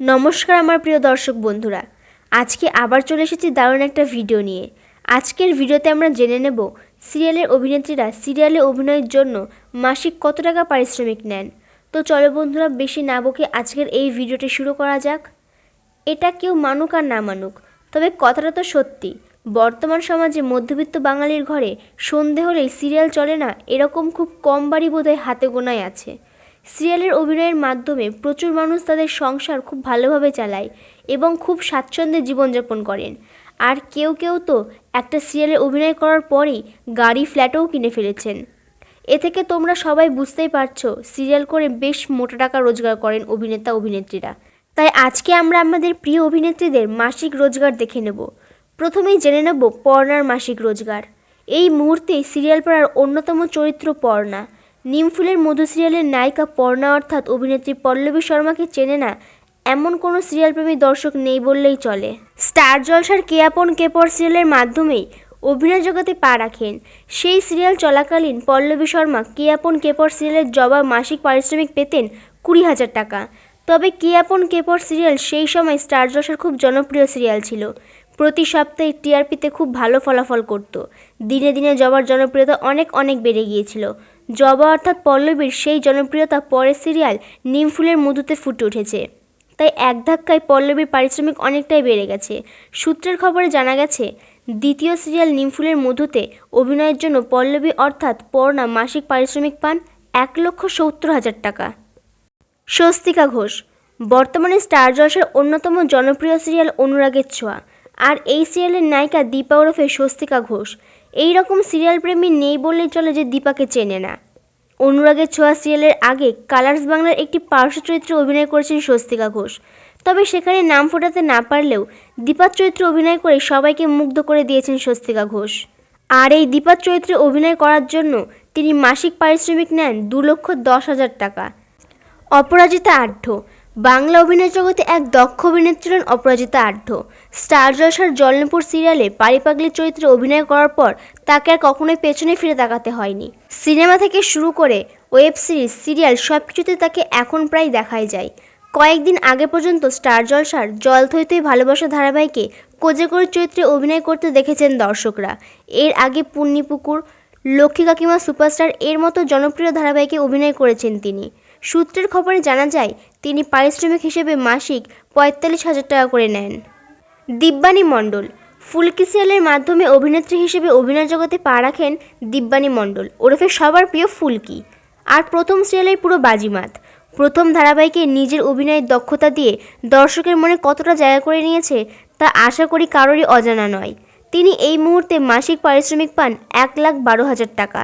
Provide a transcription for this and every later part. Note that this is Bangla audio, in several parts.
নমস্কার আমার প্রিয় দর্শক বন্ধুরা। আজকে আবার চলে এসেছি দারুণ একটা ভিডিও নিয়ে। আজকের ভিডিওতে আমরা জেনে নেব সিরিয়ালের অভিনেত্রীরা সিরিয়ালে অভিনয়ের জন্য মাসিক কত টাকা পারিশ্রমিক নেন। তো চলো বন্ধুরা, বেশি না বকে আজকের এই ভিডিওটি শুরু করা যাক। এটা কেউ মানুক আর না মানুক, তবে কথাটা তো সত্যি। বর্তমান সমাজে মধ্যবিত্ত বাঙালির ঘরে সন্ধে হলেই সিরিয়াল চলে না, এরকম খুব কম বাড়ি বোধহয় হাতে গোনায় আছে। সিরিয়ালের অভিনয়ের মাধ্যমে প্রচুর মানুষ তাদের সংসার খুব ভালোভাবে চালায় এবং খুব স্বাচ্ছন্দ্যে জীবনযাপন করেন। আর কেউ কেউ তো একটা সিরিয়ালে অভিনয় করার পরেই গাড়ি, ফ্ল্যাটও কিনে ফেলেছেন। এ থেকে তোমরা সবাই বুঝতেই পারছ, সিরিয়াল করে বেশ মোটা টাকা রোজগার করেন অভিনেতা, অভিনেত্রীরা। তাই আজকে আমরা আমাদের প্রিয় অভিনেত্রীদের মাসিক রোজগার দেখে নেব। প্রথমেই জেনে নেব পর্ণার মাসিক রোজগার। এই মুহূর্তে সিরিয়াল পাড়ার অন্যতম চরিত্র পর্ণা নিমফুলের মধু সিরিয়ালের নায়িকা পর্ণা অর্থাৎ অভিনেত্রী পল্লবী শর্মাকে চেনে না, এমন কোনো সিরিয়াল প্রেমী দর্শক নেই বললেই চলে। স্টার জলসার কেয়াপন কেপর সিরিয়ালের মাধ্যমেই অভিনয় জগতে পা রাখেন। সেই সিরিয়াল চলাকালীন পল্লবী শর্মা কেয়াপন কেপর সিরিয়ালের জবাব মাসিক পারিশ্রমিক পেতেন কুড়ি হাজার টাকা। তবে কেয়াপন কেপর সিরিয়াল সেই সময় স্টার জলসার খুব জনপ্রিয় সিরিয়াল ছিল। প্রতি সপ্তাহে টিআরপিতে খুব ভালো ফলাফল করত। দিনে দিনে জবার জনপ্রিয়তা অনেক অনেক বেড়ে গিয়েছিল। জবা অর্থাৎ পল্লবীর সেই জনপ্রিয়তা পরের সিরিয়াল নিমফুলের মধুতে ফুটে উঠেছে। তাই এক ধাক্কায় পল্লবীর পারিশ্রমিক অনেকটাই বেড়ে গেছে। সূত্রের খবরে জানা গেছে, দ্বিতীয় সিরিয়াল নিমফুলের মধুতে অভিনয়ের জন্য পল্লবী অর্থাৎ পর্ণা মাসিক পারিশ্রমিক পান এক লক্ষ সত্তর হাজার টাকা। স্বস্তিকা ঘোষ, বর্তমানে স্টার জলসার অন্যতম জনপ্রিয় সিরিয়াল অনুরাগের ছোঁয়া। আর এই সিরিয়ালের নায়িকা দীপা ওরফে স্বস্তিকা ঘোষ এই রকম সিরিয়াল প্রেমী নেই বললেই চলে যে দীপাকে চেনে না। অনুরাগের ছোঁয়া সিরিয়ালের আগে কালার্স বাংলার একটি পার্শ্ব চরিত্রে অভিনয় করেছেন স্বস্তিকা ঘোষ। তবে সেখানে নাম ফোটাতে না পারলেও দীপার চরিত্রে অভিনয় করে সবাইকে মুগ্ধ করে দিয়েছেন স্বস্তিকা ঘোষ। আর এই দীপার চরিত্রে অভিনয় করার জন্য তিনি মাসিক পারিশ্রমিক নেন দু লক্ষ দশ হাজার টাকা। অপরাজিতা আঢ্য বাংলা অভিনয় জগতে এক দক্ষ অভিনেত্রী হলেন অপরাজিতা আঢ্য স্টার জলসার জলনপুর সিরিয়ালে পারিপাগলির চরিত্রে অভিনয় করার পর তাকে আর কখনোই পেছনে ফিরে তাকাতে হয়নি। সিনেমা থেকে শুরু করে ওয়েব সিরিজ সিরিয়াল সব কিছুতে তাকে এখন প্রায় দেখাই যায়। কয়েকদিন আগে পর্যন্ত স্টার জলসার জল থইতই ভালোবাসা ধারাবাহিকে কোজেকোর চরিত্রে অভিনয় করতে দেখেছেন দর্শকরা। এর আগে পুণ্যিপুকুর লক্ষ্মী কাকিমা সুপারস্টার এর মতো জনপ্রিয় ধারাবাহিকে অভিনয় করেছেন তিনি। সূত্রের খবরে জানা যায়, তিনি পারিশ্রমিক হিসেবে মাসিক পঁয়তাল্লিশ হাজার টাকা করে নেন। দিব্যানী মণ্ডল, ফুলকি সিরিয়ালের মাধ্যমে অভিনেত্রী হিসেবে অভিনয় জগতে পা রাখেন দিব্যানী মণ্ডল, ওরফে সবার প্রিয় ফুলকি। আর প্রথম সিরিয়ালের পুরো বাজিমাত। প্রথম ধারাবাহিকে নিজের অভিনয়ের দক্ষতা দিয়ে দর্শকের মনে কতটা জায়গা করে নিয়েছে, তা আশা করি কারোরই অজানা নয়। তিনি এই মুহূর্তে মাসিক পারিশ্রমিক পান এক লাখ বারো হাজার টাকা।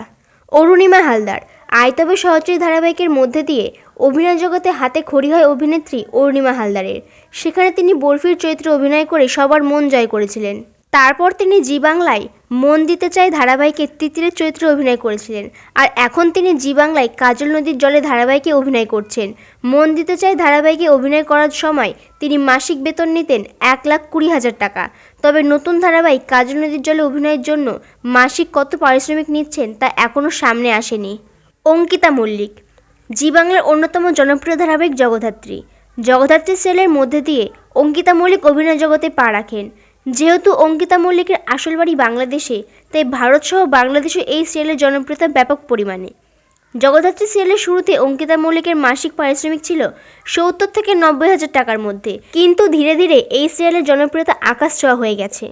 অরুণিমা হালদার আয়তবে সহচরী ধারাবাহিকের মধ্যে দিয়ে অভিনয় জগতে হাতে খড়ি হয় অভিনেত্রী অরুণিমা হালদারের। সেখানে তিনি বরফির চরিত্রে অভিনয় করে সবার মন জয় করেছিলেন। তারপর তিনি জি বাংলায় মন দিতে চাই ধারাবাহিকে তিতিরের চরিত্রে অভিনয় করেছিলেন। আর এখন তিনি জি বাংলায় কাজল নদীর জলে ধারাবাহিকে অভিনয় করছেন। মন দিতে চাই ধারাবাহিকে অভিনয় করার সময় তিনি মাসিক বেতন নিতেন এক লাখ কুড়ি হাজার টাকা। তবে নতুন ধারাবাহিক কাজল নদীর জলে অভিনয়ের জন্য মাসিক কত পারিশ্রমিক নিচ্ছেন তা এখনও সামনে আসেনি। অঙ্কিতা মল্লিক। জি বাংলার অন্যতম জনপ্রিয় ধারাবাহিক জগদ্ধাত্রী। জগদ্ধাত্রী সেলের মধ্যে দিয়ে অঙ্কিতা মল্লিক অভিনয় জগতে পা রাখেন। যেহেতু অঙ্কিতা মল্লিকের আসল বাড়ি বাংলাদেশে, তাই ভারতসহ বাংলাদেশে এই সিরিয়ালের জনপ্রিয়তা ব্যাপক পরিমাণে। জগদ্ধাত্রী সিরিয়ালের শুরুতে অঙ্কিতা মল্লিকের মাসিক পারিশ্রমিক ছিল সত্তর থেকে নব্বই হাজার টাকার মধ্যে। কিন্তু ধীরে ধীরে এই সিরিয়ালের জনপ্রিয়তা আকাশ ছোঁয়া হয়ে গেছে।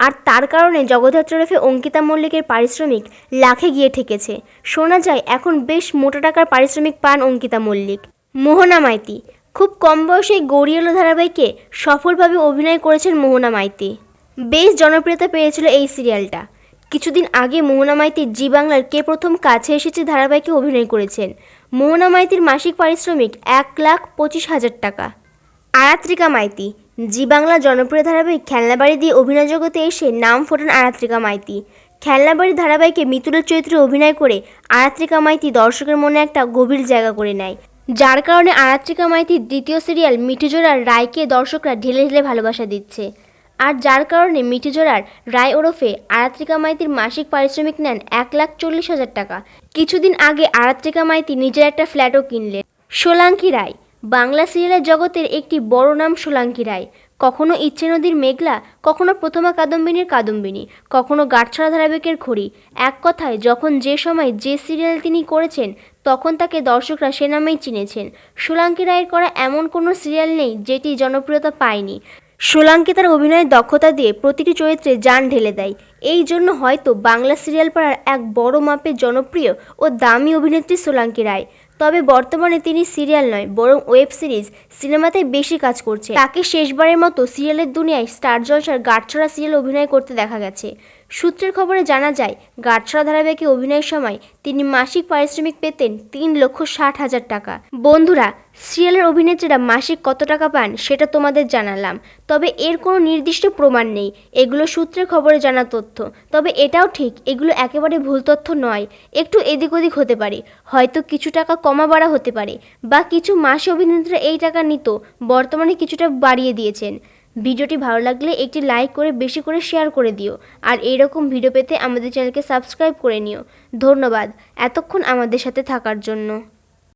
আর তার কারণে জগদ্ধাত্রী ওরফে অঙ্কিতা মল্লিকের পারিশ্রমিক লাখে গিয়ে ঠেকেছে। শোনা যায়, এখন বেশ মোটা টাকার পারিশ্রমিক পান অঙ্কিতা মল্লিক। মোহনা মাইতি, খুব কম বয়সে গড়িয়ালো ধারাবাহিকে সফলভাবে অভিনয় করেছেন মোহনা মাইতি। বেশ জনপ্রিয়তা পেয়েছিল এই সিরিয়ালটা। কিছুদিন আগে মোহনা মাইতি জি বাংলার কে প্রথম কাছে এসেছে ধারাবাহিকে অভিনয় করেছেন। মোহনা মাইতির মাসিক পারিশ্রমিক এক লাখ পঁচিশ হাজার টাকা। আরাত্রিকা মাইতি জি বাংলা জনপ্রিয় ধারাবাহিক খেলনাবাড়ি দিয়ে অভিনয় জগতে এসে নাম ফোটান আরাত্রিকা মাইতি। খেলনাবাড়ি ধারাবাহিকে মিতুলের চরিত্রে অভিনয় করে আরাত্রিকা মাইতি দর্শকের মনে একটা গভীর জায়গা করে নেয়। যার কারণে আরাত্রিকা মাইতির দ্বিতীয় সিরিয়াল মিঠিজোড়ার রায়কে দর্শকরা ঢেলে ঢেলে ভালোবাসা দিচ্ছে। আর যার কারণে মিঠিজোড়ার রায় ওরফে আরাত্রিকা মাইতির মাসিক পারিশ্রমিক নেন এক লাখ চল্লিশ হাজার টাকা। কিছুদিন আগে আরাত্রিকা মাইতি নিজের একটা ফ্ল্যাটও কিনলেন। সোলাঙ্কি রায় বাংলা সিরিয়ালের জগতের একটি বড় নাম সোলাঙ্কি রায়। কখনো ইচ্ছে নদীর মেঘলা, কখনো প্রথমা কাদম্বিনীর কাদম্বিনী, কখনো গাঁটছড়া ধারাবাহিকের খড়ি এক কথায়, যখন যে সময় যে সিরিয়াল তিনি করেছেন, তখন তাকে দর্শকরা সে নামেই চিনেছেন। সোলাঙ্কি রায়ের করা এমন কোনো সিরিয়াল নেই, যেটি জনপ্রিয়তা পায়নি। সোলাঙ্কি তার অভিনয়ের দক্ষতা দিয়ে প্রতিটি চরিত্রে যান ঢেলে দেয়। এই জন্য হয়তো বাংলা সিরিয়াল পাড়ার এক বড় মাপের জনপ্রিয় ও দামি অভিনেত্রী সোলাঙ্কি রায়। তবে বর্তমানে তিনি সিরিয়াল নয়, বরং ওয়েব সিরিজ সিনেমাতে বেশি কাজ করছে। তাকে শেষবারের মতো সিরিয়ালের দুনিয়ায় স্টার জলসার গাঁটছড়া সিরিয়াল অভিনয় করতে দেখা গেছে। সূত্রের খবরে জানা যায়, গাঁটছড়া ধারাবাহিকে অভিনয়ের সময় তিনি মাসিক পারিশ্রমিক পেতেন তিন লক্ষ ষাট হাজার টাকা। বন্ধুরা সিরিয়ালের অভিনেত্রীরা মাসিক কত টাকা পান সেটা তোমাদের জানালাম। তবে এর কোনো নির্দিষ্ট প্রমাণ নেই। এগুলো সূত্রের খবরে জানা তথ্য। তবে এটাও ঠিক, এগুলো একেবারে ভুল তথ্য নয়। একটু এদিক ওদিক হতে পারে। হয়তো কিছু টাকা কমা বাড়া হতে পারে। বা কিছু মাসে অভিনেত্রীরা এই টাকা নিত, বর্তমানে কিছুটা বাড়িয়ে দিয়েছেন। ভিডিওটি ভালো লাগলে একটি লাইক করে বেশি করে শেয়ার করে দিও। আর এইরকম ভিডিও পেতে আমাদের চ্যানেলকে সাবস্ক্রাইব করে নিও। ধন্যবাদ। এতক্ষণ আমাদের সাথে থাকার জন্য।